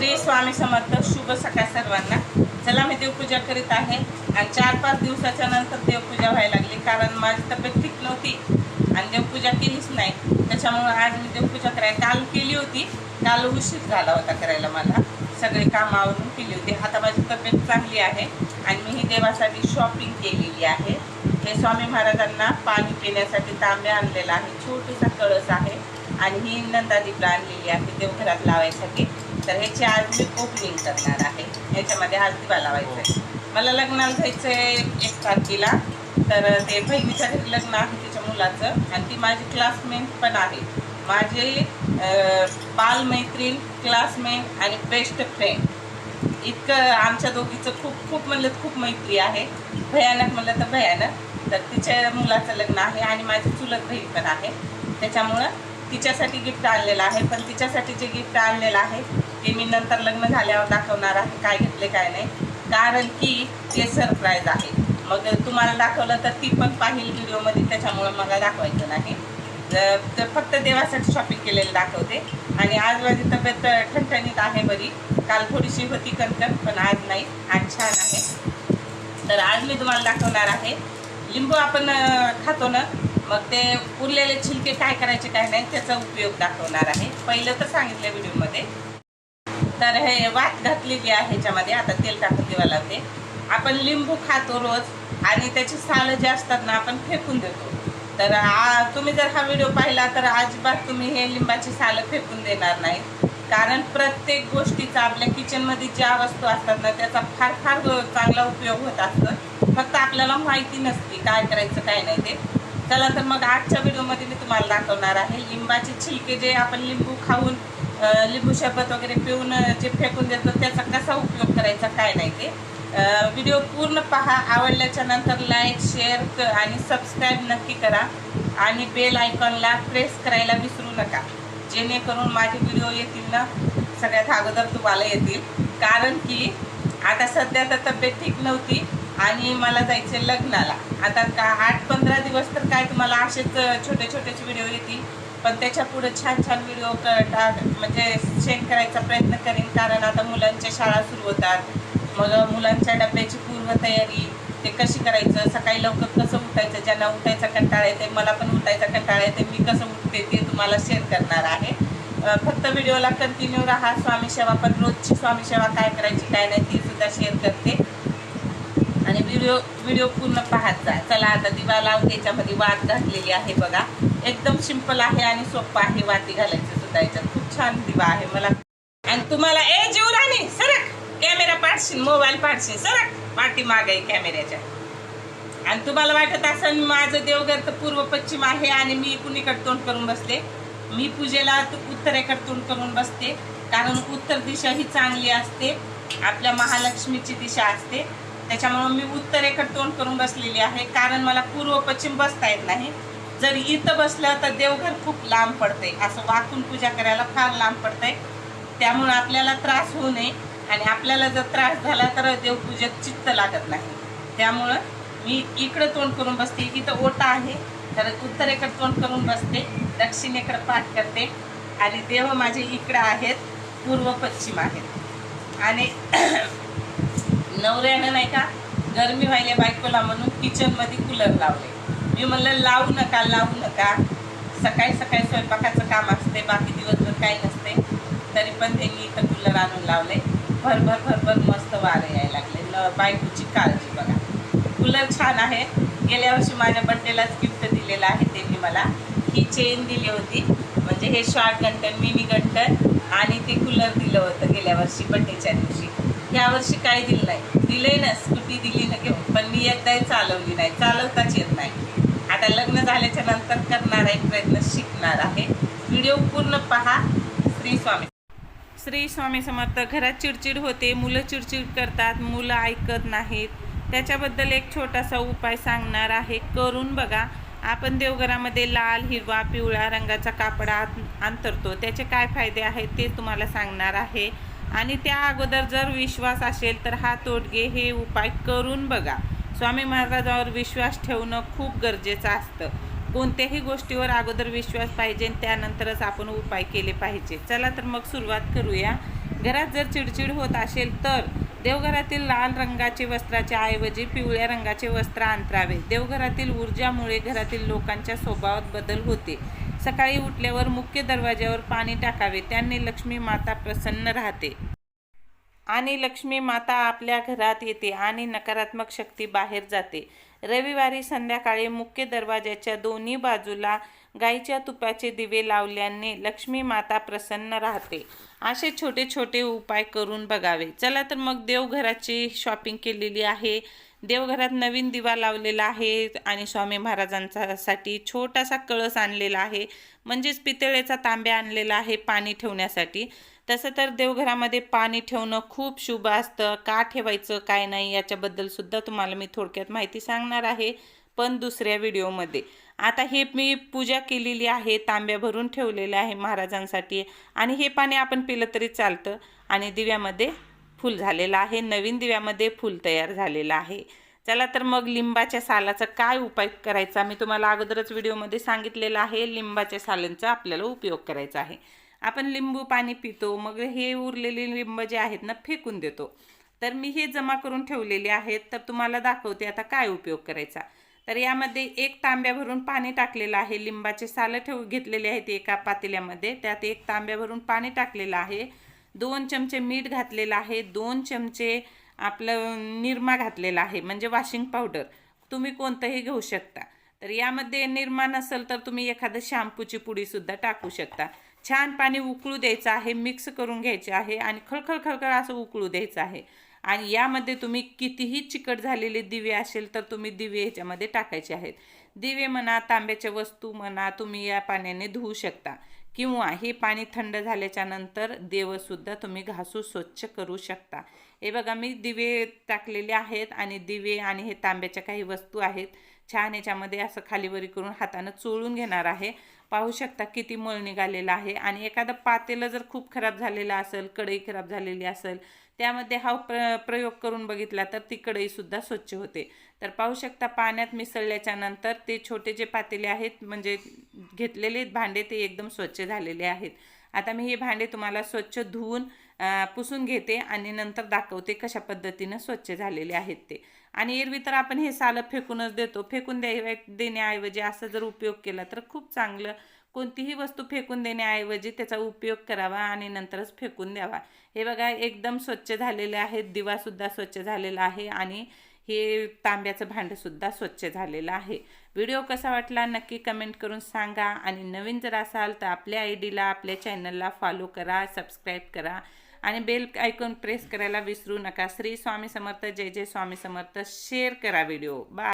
श्री स्वामी समर्थ शुभ सकाळ सर्वांना. चला मी देवपूजा करीत आहे. आणि चार पाच दिवसाच्या नंतर देवपूजा व्हायला लागली कारण माझी तब्येत ठीक नव्हती आणि देवपूजा केलीच नाही. त्याच्यामुळे आज मी देवपूजा करायला काल केली होती. काल उशीर झाला होता करायला मला. सगळे काम आवरून केली होती. आता माझी तब्येत चांगली आहे आणि मी ही देवासाठी शॉपिंग केलेली आहे. हे स्वामी महाराजांना पाणी पिण्यासाठी तांबे आणलेला आहे. छोटासा कळस आहे आणि ही नंदादीपला आणलेली आहे देवघरात लावायसाठी. तर ह्याची आज मी ओपनिंग करणार आहे. याच्यामध्ये हळदीबा लावायचं आहे मला लग्नाला जायचं आहे एक तारखेला. तर ते बहिणीच्या घरी लग्न आहे तिच्या मुलाचं. आणि ती माझी क्लासमेट पण आहे. माझे बालमैत्रीण क्लासमेट आणि बेस्ट फ्रेंड इतकं आमच्या दोघीचं खूप खूप म्हणलं खूप मैत्री आहे. भयानक म्हणलं तर भयानक. तर तिच्या मुलाचं लग्न आहे आणि माझी चुलत बहीण पण आहे. त्याच्यामुळं तिच्यासाठी गिफ्ट आणलेलं आहे. पण तिच्यासाठी जे गिफ्ट आणलेलं आहे ते मी नंतर लग्न झाल्यावर दाखवणार आहे काय घेतले काय नाही. कारण की ते सरप्राईज आहे. मग तुम्हाला दाखवलं तर ती पण पाहिल व्हिडिओमध्ये त्याच्यामुळं मला दाखवायचं नाही. तर फक्त देवासाठी शॉपिंग केलेलं दाखवते. आणि आज माझी तब्येत ठणठणीत आहे बरी. काल थोडीशी होती कणकण पण आज नाही. आज छान आहे. तर आज मी तुम्हाला दाखवणार आहे. लिंबू आपण खातो ना मग ते उरलेले छिलके काय करायचे काय नाही त्याचा उपयोग दाखवणार आहे. पहिलं तर सांगितलं व्हिडिओमध्ये तर हे वात घातलेली आहे ह्याच्यामध्ये. आता तेल टाकून देवा लावते आपण लिंबू खातो रोज आणि त्याची सालं जे असतात ना आपण फेकून देतो. तर आ, तुम्ही जर हा व्हिडिओ पाहिला तर अजिबात तुम्ही हे लिंबाची सालं फेकून देणार नाही कारण प्रत्येक गोष्टीचा आपल्या किचनमध्ये ज्या वस्तू असतात ना त्याचा फार फार चांगला उपयोग होत असतो. फक्त आपल्याला माहिती नसते काय करायचं काय नाही ते. चला तर मग आजच्या व्हिडिओमध्ये मी तुम्हाला दाखवणार आहे लिंबाचे छिलके जे आपण लिंबू खाऊन लिंबू शरबत वगैरे पिऊन जे फेकून देतो त्याचा कसा उपयोग करायचा काय नाही ते. व्हिडिओ पूर्ण पहा आवडल्याच्या नंतर लाईक शेअर आणि सबस्क्राईब नक्की करा. आणि बेल आयकॉनला प्रेस करायला विसरू नका. जेणेकरून माझे व्हिडिओ येतील ना सगळ्यात अगोदर तुम्हाला येतील. कारण की आता सध्या तर तब्येत ठीक नव्हती आणि मला जायचे लग्नाला. आता का आठ पंधरा दिवस तर काय तुम्हाला असेच छोटे छोटेचे व्हिडिओ येतील. पण त्याच्या पुढे छान छान व्हिडिओ टाक म्हणजे शेअर करायचा प्रयत्न करेन कारण आता मुलांच्या शाळा सुरू होतात. मग मुलांच्या डब्याची पूर्वतयारी ते कशी करायचं? सकाळी लवकर कसं उठायचं? ज्यांना उठायचा कंटाळा येते मला पण उठायचा कंटाळा येते मी कसं उठते ते तुम्हाला शेअर करणार आहे. फक्त व्हिडिओला कंटिन्यू राहा. स्वामी सेवा पण रोजची स्वामी सेवा काय करायची काय नाही ती सुद्धा शेअर करते. आणि व्हिडिओ व्हिडिओ पूर्ण पाहत जा. चला आता दिवा लावून त्याच्यामध्ये वाद घातलेली आहे बघा. एकदम सिंपल आहे आणि सोपं आहे. वाती घालायचं सुद्धा याच्यात. खूप छान दिवा आहे मला. आणि तुम्हाला ए जीवराणी सरक. कॅमेरा पाडशील मोबाईल पाडशील सरक. पाठी माग आहे कॅमेऱ्याच्या. आणि तुम्हाला वाटत असेल माझं देवघर तर पूर्व पश्चिम आहे आणि मी कुणीकडे तोंड करून बसते मी पूजेला उत्तरेकडे तोंड करून बसते. कारण उत्तर दिशा ही चांगली असते. आपल्या महालक्ष्मीची दिशा असते. त्याच्यामुळं मी उत्तरेकडे तोंड करून बसलेली आहे. कारण मला पूर्व पश्चिम बसता येत नाही. जर इथं बसलं तर देवघर खूप लांब पडते असं वाकून पूजा करायला फार लांब पडते त्यामुळं आपल्याला त्रास होऊ नये आणि आपल्याला जर त्रास झाला तर देवपूजेत चित्त लागत नाही. त्यामुळं मी इकडं तोंड करून बसते इथं ओटा आहे तर उत्तरेकडे तोंड करून बसते दक्षिणेकडे पाठ करते आणि देव माझे इकडं आहेत पूर्व पश्चिम आहेत. आणि नवऱ्यानं नाही का गरमी व्हायला बायकोला म्हणून किचनमध्ये कूलर लावले. मी म्हणलं लावू नका लावू नका. सकाळी सकाळी स्वयंपाकाचं काम असते बाकी दिवसभर काही नसते तरी पण त्यांनी इथं कूलर आणून लावले. भरभर भरभर मस्त वारे यायला लागले. न बायकोची काळजी बघा. कूलर छान आहे. गेल्या वर्षी माझ्या बड्डेलाच गिफ्ट दिलेलं आहे त्यांनी मला. ही चेन दिली होती. म्हणजे हे शॉर्ट गंटन मिनी गंटन आणि ते कूलर दिलं होतं गेल्या वर्षी बड्डेच्या दिवशी. ह्या वर्षी काय दिलं नाही. दिलंय ना स्कूटी दिली ना घेऊन. पण मी एकदाही चालवली नाही. चालवताच येत नाही. आता लग्न झाल्याच्यानंतर करणार आहे प्रयत्न शिकणार आहे. व्हिडिओ पूर्ण पहा. श्री स्वामी. श्री स्वामी समर्थ घरात चिडचिड होते मुलं चिडचिड करतात मुलं ऐकत नाहीत. त्याच्याबद्दल एक छोटासा उपाय सांगणार आहे. करून बघा. आपण देवघरामध्ये लाल हिरवा पिवळा रंगाचा कापड अंतरतो त्याचे काय फायदे आहेत ते तुम्हाला सांगणार आहे. आणि त्या अगोदर जर विश्वास असेल तर हा तोडगे हे उपाय करून बघा. स्वामी महाराजावर विश्वास ठेवणं खूप गरजेचं असतं. कोणत्याही गोष्टीवर अगोदर विश्वास पाहिजे आणि त्यानंतरच आपण उपाय केले पाहिजे. चला तर मग सुरुवात करूया. घरात जर चिडचिड होत असेल तर देवघरातील लाल रंगाचे वस्त्राच्या ऐवजी पिवळ्या रंगाचे वस्त्र अंतरावे. देवघरातील ऊर्जामुळे घरातील लोकांच्या स्वभावात बदल होते. सकाळी उठल्यावर मुख्य दरवाज्यावर पाणी टाकावे. त्यांनी लक्ष्मी माता प्रसन्न राहते. आणि लक्ष्मी माता आपल्या घरात येते आणि नकारात्मक शक्ती बाहेर जाते. रविवारी संध्याकाळी मुख्य दरवाजाच्या दोन्ही बाजूला गाईच्या तुपाचे दिवे लावल्याने लक्ष्मी माता प्रसन्न राहते. असे छोटे छोटे उपाय करून बघावे. चला तर मग देवघराची शॉपिंग केलेली आहे. देवघरात नवीन दिवा लावलेला आहे आणि स्वामी महाराजांचा साठी छोटासा कळस आणलेला आहे. म्हणजेच पितळेचा तांब्या आणलेला आहे पाणी ठेवण्यासाठी. तसं तर देवघरामध्ये पाणी ठेवणं खूप शुभ असतं. का ठेवायचं काय नाही याच्याबद्दलसुद्धा तुम्हाला मी थोडक्यात माहिती सांगणार आहे पण दुसऱ्या व्हिडिओमध्ये. आता हे मी पूजा केलेली आहे तांब्या भरून ठेवलेलं आहे महाराजांसाठी आणि हे पाणी आपण पिलं तरी चालतं आणि दिव्यामध्ये फूल झालेलं आहे नवीन दिव्यामध्ये फूल तयार झालेलं आहे. चला तर मग लिंबाच्या सालाचा काय उपाय करायचा मी तुम्हाला अगोदरच व्हिडिओमध्ये सांगितलेलं आहे लिंबाच्या सालांचा आपल्याला उपयोग करायचा आहे. आपण लिंबू पाणी पितो मग हे उरलेले लिंब जे आहेत ना फेकून देतो. तर मी हे जमा करून ठेवलेले आहेत. तर तुम्हाला दाखवते आता काय उपयोग करायचा. तर यामध्ये एक तांब्या भरून पाणी टाकलेलं आहे. लिंबाचे सालं ठेव घेतलेले आहेत एका पातेल्यामध्ये. त्यात एक तांब्या भरून पाणी टाकलेलं आहे. दोन चमचे मीठ घातलेलं आहे. दोन चमचे आपलं निरमा घातलेला आहे म्हणजे वॉशिंग पावडर तुम्ही कोणतंही घेऊ शकता. तर यामध्ये निरमा नसेल तर तुम्ही एखादं शॅम्पूची पुडीसुद्धा टाकू शकता. छान पाणी उकळू द्यायचं आहे मिक्स करून घ्यायचे आहे आणि खळखळ खळखळ असं उकळू द्यायचं आहे. आणि यामध्ये तुम्ही कितीही चिकट झालेले दिवे असेल तर तुम्ही दिवे ह्याच्यामध्ये टाकायचे आहेत. दिवे म्हणा तांब्याच्या वस्तू म्हणा तुम्ही या पाण्याने धुवू शकता. किंवा हे पाणी थंड झाल्याच्यानंतर देवसुद्धा तुम्ही घासू स्वच्छ करू शकता. हे बघा मी दिवे टाकलेले आहेत आणि दिवे आणि हे तांब्याच्या काही वस्तू आहेत. छान याच्यामध्ये असं खालीवरी करून हातानं चोळून घेणार आहे. पाहू शकता किती मळ निघालेला आहे. आणि एखादं पातेलं जर खूप खराब झालेलं असेल कढई खराब झालेली असेल त्यामध्ये हा प्र प्रयोग करून बघितला तर ती कढईसुद्धा स्वच्छ होते. तर पाहू शकता पाण्यात मिसळल्याच्या नंतर ते छोटे जे पातेले आहेत म्हणजे घेतलेले भांडे ते एकदम स्वच्छ झालेले आहेत. आता मी हे भांडे तुम्हाला स्वच्छ धुवून पुसून घेते आणि नंतर दाखवते कशा पद्धतीनं स्वच्छ झालेले आहेत ते. आणि एरवी तर आपण हे सालं फेकूनच देतो. फेकून द्या देण्याऐवजी असा जर उपयोग केला तर खूप चांगलं. कोणतीही वस्तू फेकून देण्याऐवजी त्याचा उपयोग करावा आणि नंतरच फेकून द्यावा. हे बघा एकदम स्वच्छ झालेले आहेत. दिवासुद्धा स्वच्छ झालेला आहे आणि हे तांब्याचं भांडंसुद्धा स्वच्छ झालेलं आहे. व्हिडिओ कसा वाटला नक्की कमेंट करून सांगा आणि नवीन जर असाल तर आपल्या आय डीला आपल्या चॅनलला फॉलो करा सबस्क्राईब करा. आणि बेल ऐकून प्रेस करायला विसरू नका. श्री स्वामी समर्थ जय जय स्वामी समर्थ. शेअर करा व्हिडिओ बाय